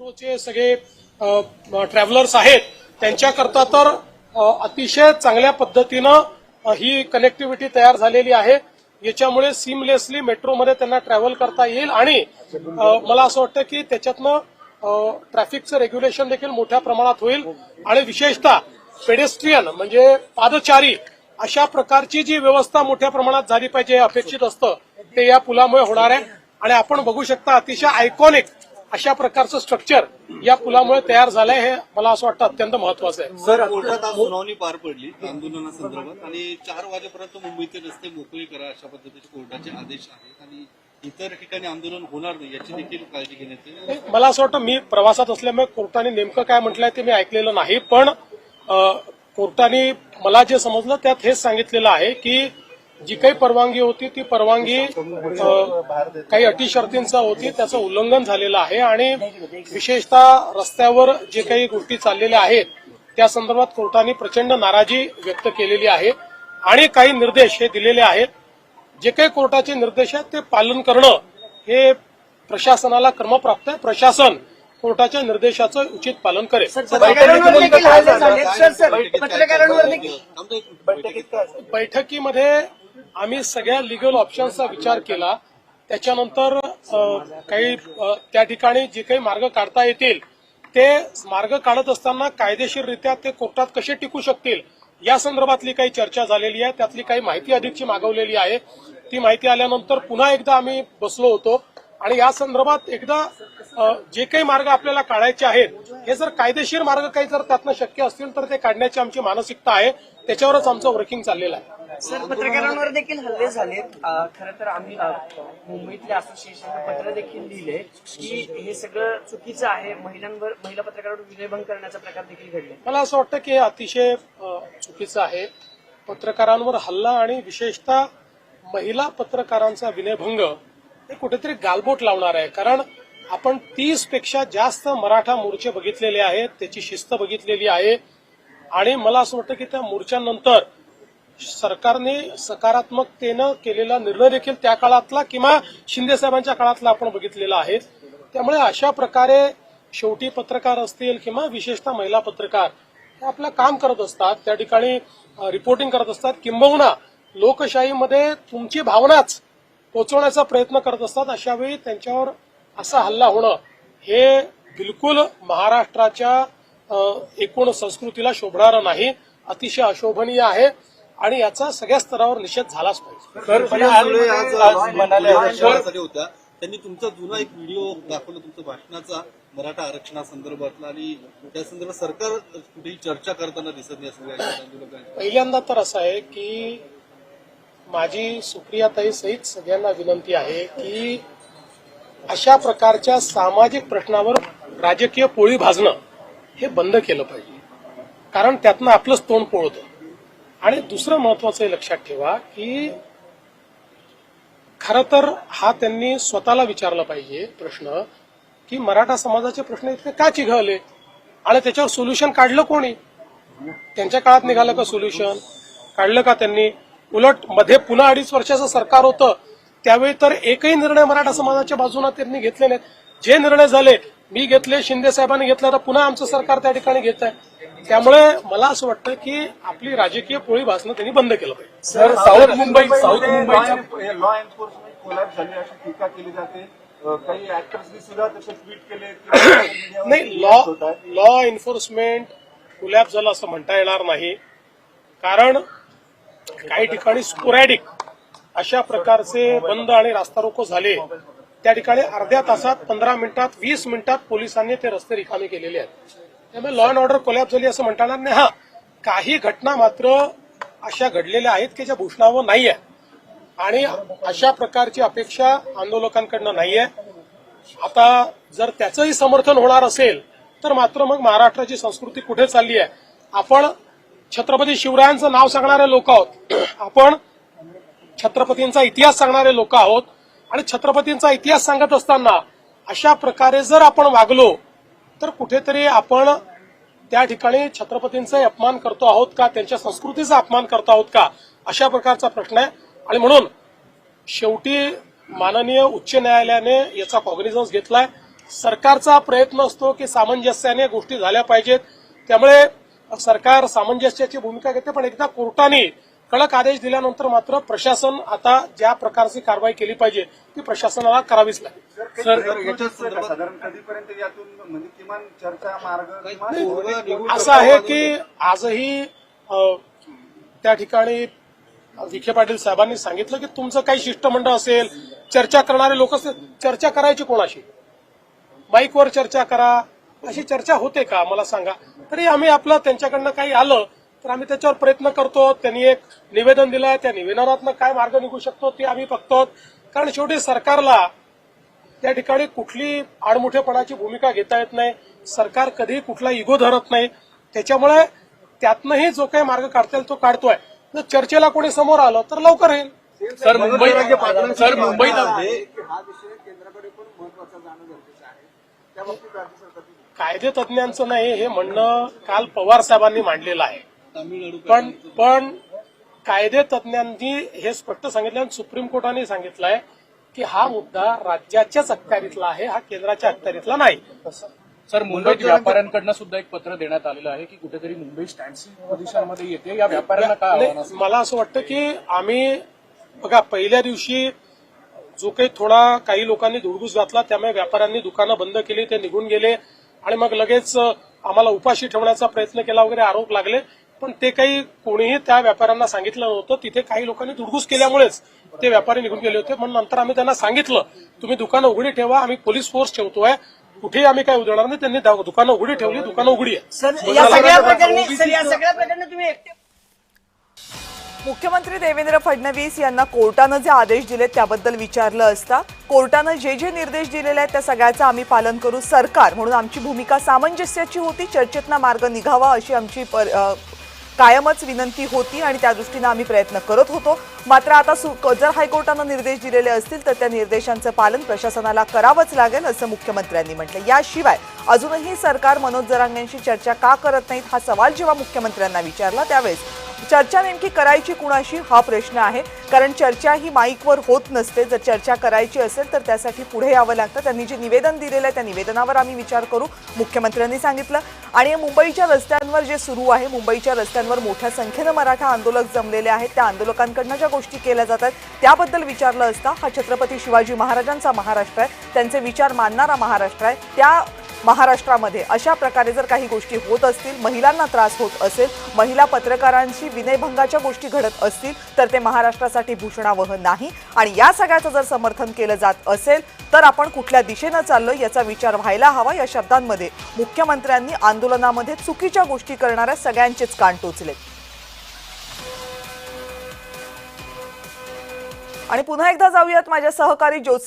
मेट्रोचे सगळे ट्रॅव्हलर्स आहेत त्यांच्याकरता तर अतिशय चांगल्या पद्धतीनं ही कनेक्टिव्हिटी तयार झालेली आहे. याच्यामुळे सिमलेसली मेट्रोमध्ये त्यांना ट्रॅव्हल करता येईल आणि मला असं वाटतं की त्याच्यातनं ट्रॅफिकचं रेग्युलेशन देखील मोठ्या प्रमाणात होईल. आणि विशेषतः पेडेस्ट्रियन म्हणजे पादचारी अशा प्रकारची जी व्यवस्था मोठ्या प्रमाणात झाली पाहिजे हे अपेक्षित असतं ते या पुलामुळे होणार आहे. आणि आपण बघू शकता अतिशय आयकॉनिक अशा प्रकारचं स्ट्रक्चर या पुलामुळे तयार झालंय हे मला असं वाटतं अत्यंत महत्वाचं आहे. सर कोर्टात आज सुनावणी पार पडली आंदोलनासंदर्भात आणि चार वाजेपर्यंत मुंबईचे रस्ते मोकळे करा अशा पद्धतीचे कोर्टाचे आदेश आहेत आणि इतर ठिकाणी आंदोलन होणार नाही याची देखील काळजी घेण्यात येईल मला असं वाटतं मी प्रवासात असल्यामुळे कोर्टाने नेमकं काय म्हटलंय ते मी ऐकलेलं नाही पण कोर्टाने मला जे समजलं त्यात हेच सांगितलेलं आहे की जी काही परवानगी होती ती परवानगी काही अटी शर्तींचा होती त्याचं उल्लंघन झालेलं आहे आणि विशेषतः रस्त्यावर जे काही गोष्टी चाललेल्या आहेत त्या संदर्भात कोर्टाने प्रचंड नाराजी व्यक्त केलेली आहे. आणि काही निर्देश हे दिलेले आहेत. जे काही कोर्टाचे निर्देश आहेत ते पालन करणं हे प्रशासनाला क्रमप्राप्त आहे. प्रशासन कोर्टाच्या निर्देशाचं उचित पालन करेल. बैठकीमध्ये आम्ही सगळ्या लिगल ऑप्शन्सचा विचार केला. त्याच्यानंतर काही त्या ठिकाणी जे काही मार्ग काढता येतील ते मार्ग काढत असताना कायदेशीररित्या ते कोर्टात कसे टिकू शकतील या संदर्भातली काही चर्चा झालेली आहे. त्यातली काही माहिती अधिकची मागवलेली आहे. ती माहिती आल्यानंतर पुन्हा एकदा आम्ही बसलो होतो आणि या संदर्भात एकदा जे काही मार्ग आपल्याला काढायचे आहेत हे जर कायदेशीर मार्ग काही जर त्यातनं शक्य असतील तर ते काढण्याची आमची मानसिकता आहे. त्याच्यावरच आमचं वर्किंग चाललेलं आहे. सर पत्रकारांवर देखील हल्ले झालेत. अं, खरं तर आम्ही मुंबईतल्या असोसिएशनला पत्र देखील लिहिले की हे सगळं चुकीचं आहे. महिलांवर महिला पत्रकारांवर विनयभंग करण्याचा प्रकार देखील घडले. मला असं वाटतं की हे अतिशय चुकीचं आहे. पत्रकारांवर हल्ला आणि विशेषतः महिला पत्रकारांचा विनयभंग हे कुठेतरी गालबोट लावणार आहे. कारण आपण तीसपेक्षा जास्त मराठा मोर्चे बघितलेले आहेत त्याची शिस्त बघितलेली आहे. आणि मला असं वाटतं की त्या मोर्चानंतर सरकारने सकारात्मकतेनं केलेला निर्णय देखील त्या काळातला किंवा शिंदे साहेबांच्या काळातला आपण बघितलेला आहे. त्यामुळे अशा प्रकारे शेवटी पत्रकार असतील किंवा विशेषतः महिला पत्रकार हे आपलं काम करत असतात. त्या ठिकाणी रिपोर्टिंग करत असतात. किंबहुना लोकशाहीमध्ये तुमची भावनाच पोचवण्याचा प्रयत्न करत असतात. अशावेळी त्यांच्यावर असा हल्ला होणं हे बिलकुल महाराष्ट्राच्या एकूण संस्कृतीला शोभणारं नाही. अतिशय अशोभनीय आहे. आणि याचा सगळ्या स्तरावर निषेध झालाच पाहिजे. होत्या त्यांनी तुमचा जुना एक व्हिडिओ दाखवला तुमच्या भाषणाचा मराठा आरक्षणासंदर्भातला. आणि त्या संदर्भात सरकार कुठेही चर्चा करताना दिसत नाही असं पहिल्यांदा तर असं आहे की माझी सुप्रियाताई सहित सगळ्यांना विनंती आहे की अशा प्रकारच्या सामाजिक प्रश्नावर राजकीय पोळी भाजणं हे बंद केलं पाहिजे. कारण त्यातनं आपलंच तोंड पोळतं. आणि दुसरं महत्वाचं हे लक्षात ठेवा की खरं तर हा त्यांनी स्वतःला विचारला पाहिजे प्रश्न की मराठा समाजाचे प्रश्न इतके का चिघळले? आणि त्याच्यावर सोल्युशन काढलं कोणी? त्यांच्या काळात निघालं का सोल्युशन काढलं का त्यांनी? उलटमध्ये पुन्हा अडीच वर्षाचं सरकार होतं त्यावेळी तर एकही निर्णय मराठा समाजाच्या बाजूने त्यांनी घेतले नाहीत. जे निर्णय झाले मी घेतले शिंदे साहेबांनी घेतले तर पुन्हा आमचं सरकार त्या ठिकाणी घेत आहे. त्यामुळे मला असं वाटतं की आपली राजकीय पोळी भासणं त्यांनी बंद केलं पाहिजे. सर साऊथ मुंबई साऊथ मुंबईच्या लॉ एन्फोर्समेंट कोलॅप झाली अशी टीका केली जाते. काही ऍक्टर्सनी सुद्धा तसे ट्विट केले नाही लॉ. लॉ एन्फोर्समेंट कुलॅप झालं असं म्हणता येणार नाही. कारण काही ठिकाणी स्पोरॅडिक अशा प्रकारचे बंद आणि रास्ता रोको झाले. त्या ठिकाणी अर्ध्या तासात पंधरा मिनिटात वीस मिनिटात पोलिसांनी ते रस्ते रिकामे केलेले आहेत. त्यामुळे लॉ अँड ऑर्डर कोलॅप झाली असं म्हणता येणार नाही. हा काही घटना मात्र अशा घडलेल्या आहेत की ज्या भूषणावर नाही आहे आणि अशा प्रकारची अपेक्षा आंदोलकांकडनं नाही आहे आता जर त्याचंही समर्थन होणार असेल तर मात्र मग महाराष्ट्राची संस्कृती कुठे चालली आहे? आपण छत्रपती शिवरायांचं नाव सांगणारे लोक आहोत. आपण छत्रपतींचा इतिहास सांगणारे लोक आहोत. आणि छत्रपतींचा इतिहास सांगत असताना अशा प्रकारे जर आपण वागलो तर कुठेतरी आपण त्या ठिकाणी छत्रपतींचा अपमान करतो आहोत का? त्यांच्या संस्कृतीचा अपमान करतो आहोत का? अशा प्रकारचा प्रश्न आहे. आणि म्हणून शेवटी माननीय उच्च न्यायालयाने याचा कॉग्निझन्स घेतलाय. सरकारचा प्रयत्न असतो की सामंजस्याने गोष्टी झाल्या पाहिजेत. त्यामुळे सरकार सामंजस्याची भूमिका घेते पण एकदा कोर्टाने कडक आदेश दिल्यानंतर मात्र प्रशासन आता ज्या प्रकारची कारवाई केली पाहिजे ती प्रशासनाला करावीच लागेल. सर याच्यात साधारण कधीपर्यंत यातून म्हणजे किमान चर्चा मार्ग असं आहे की आजही त्या ठिकाणी विखे पाटील साहेबांनी सांगितलं की तुमचं काही शिष्टमंडळ असेल चर्चा करणारे लोक असेल चर्चा करायची कोणाशी? माईकवर चर्चा करा. अशी चर्चा होते का? मला सांगा. तरी आम्ही आपलं त्यांच्याकडनं काही आलं तर आम्ही त्याच्यावर प्रयत्न करतो. त्यांनी एक निवेदन दिलंय. त्या निवेदनातनं काय मार्ग निघू शकतो ते आम्ही बघतो. कारण शेवटी सरकारला त्या ठिकाणी कुठली आडमुठेपणाची भूमिका घेता येत नाही. सरकार कधी कुठला इगो धरत नाही. त्याच्यामुळे त्यातनंही जो काही मार्ग काढता येईल तो काढतोय. जर चर्चेला कोणी समोर आलं तर लवकर येईल. सर मुंबई सर मुंबईत हा विषय केंद्राकडे पण महत्त्वाचा जाणं गरजेचं आहे. त्या बाबतीत कायदे तज्ज्ञांचं नाही हे म्हणणं काल पवार साहेबांनी मांडलेलं आहे. पण पण कायदे तज्ज्ञांनी हे स्पष्ट सांगितलं आणि सुप्रीम कोर्टाने सांगितलंय की हा मुद्दा राज्याच्याच अखत्यारीतला आहे हा केंद्राच्या अखत्यारीतला नाही. सर मुंबईत व्यापाऱ्यांकडनं सुद्धा एक पत्र देण्यात आलेलं आहे की कुठेतरी मुंबई पोझिशनमध्ये येते. या व्यापाऱ्यांना काय नाही? मला असं वाटतं की आम्ही बघा पहिल्या दिवशी जो काही थोडा काही लोकांनी धुडगूस घातला त्यामुळे व्यापाऱ्यांनी दुकानं बंद केली ते निघून गेले आणि मग लगेच अ, आम्हाला उपाशी ठेवण्याचा प्रयत्न केला वगैरे आरोप लागले. पण ते काही कोणीही त्या व्यापाऱ्यांना सांगितलं नव्हतं. तिथे काही लोकांनी धुडगूस केल्यामुळेच ते व्यापारी निघून गेले होते. म्हणून नंतर आम्ही त्यांना सांगितलं तुम्ही दुकानं उघडी ठेवा आम्ही पोलीस फोर्स ठेवतोय. कुठेही आम्ही काय उधळणार नाही. त्यांनी दुकानं उघडी ठेवली दुकानं उघडी आहे. सर या सगळ्या प्रकरणी सर या सगळ्या प्रकरणी तुम्ही एकटे मुख्यमंत्री देवेंद्र फडणवीस यांना कोर्टानं जे आदेश दिले त्याबद्दल विचारलं असता कोर्टानं जे जे निर्देश दिलेले आहेत त्या सगळ्याचं आम्ही पालन करू सरकार म्हणून आमची भूमिका सामंजस्याची होती. चर्चेतनं मार्ग निघावा अशी आमची पर- कायमच विनंती होती आणि त्या दृष्टीनं आम्ही प्रयत्न करत होतो. मात्र आता जर हायकोर्टानं निर्देश दिलेले असतील तर त्या निर्देशांचं पालन प्रशासनाला करावंच लागेल असं मुख्यमंत्र्यांनी म्हटलं याशिवाय अजूनही सरकार मनोज जरांगेंशी चर्चा का करत नाहीत हा सवाल जेव्हा मुख्यमंत्र्यांना विचारला त्यावेळेस चर्चा नेमकी करायची कुणाशी? हा प्रश्न आहे. कारण चर्चा ही माईकवर होत नसते. जर चर्चा करायची असेल तर त्यासाठी पुढे यावं लागतं. त्यांनी जे निवेदन दिलेलं आहे त्या निवेदनावर आम्ही विचार करू मुख्यमंत्र्यांनी सांगितलं. आणि मुंबईच्या रस्त्यांवर जे सुरू आहे मुंबईच्या रस्त्यांवर मोठ्या संख्येनं मराठा आंदोलक जमलेले आहेत. त्या आंदोलकांकडनं ज्या गोष्टी केल्या जातात त्याबद्दल विचारलं असता हा छत्रपती शिवाजी महाराजांचा महाराष्ट्र आहे. त्यांचे विचार मानणारा महाराष्ट्र आहे. त्या महाराष्ट्रामध्ये. अशा प्रकारे जर काही गोष्टी होत असतील महिलांना त्रास होत असेल महिला पत्रकारांशी विनयभंगाच्या गोष्टी घडत असतील तर ते महाराष्ट्रासाठी भूषणावह नाही. आणि या सगळ्याचं जर समर्थन केलं जात असेल तर आपण कुठल्या दिशेनं चाललो याचा विचार व्हायला हवा या शब्दांमध्ये. मुख्यमंत्र्यांनी आंदोलनामध्ये चुकीच्या गोष्टी करणाऱ्या सगळ्यांचेच कान टोचले. आणि पुन्हा एकदा जाऊयात माझ्या सहकारी ज्योत्स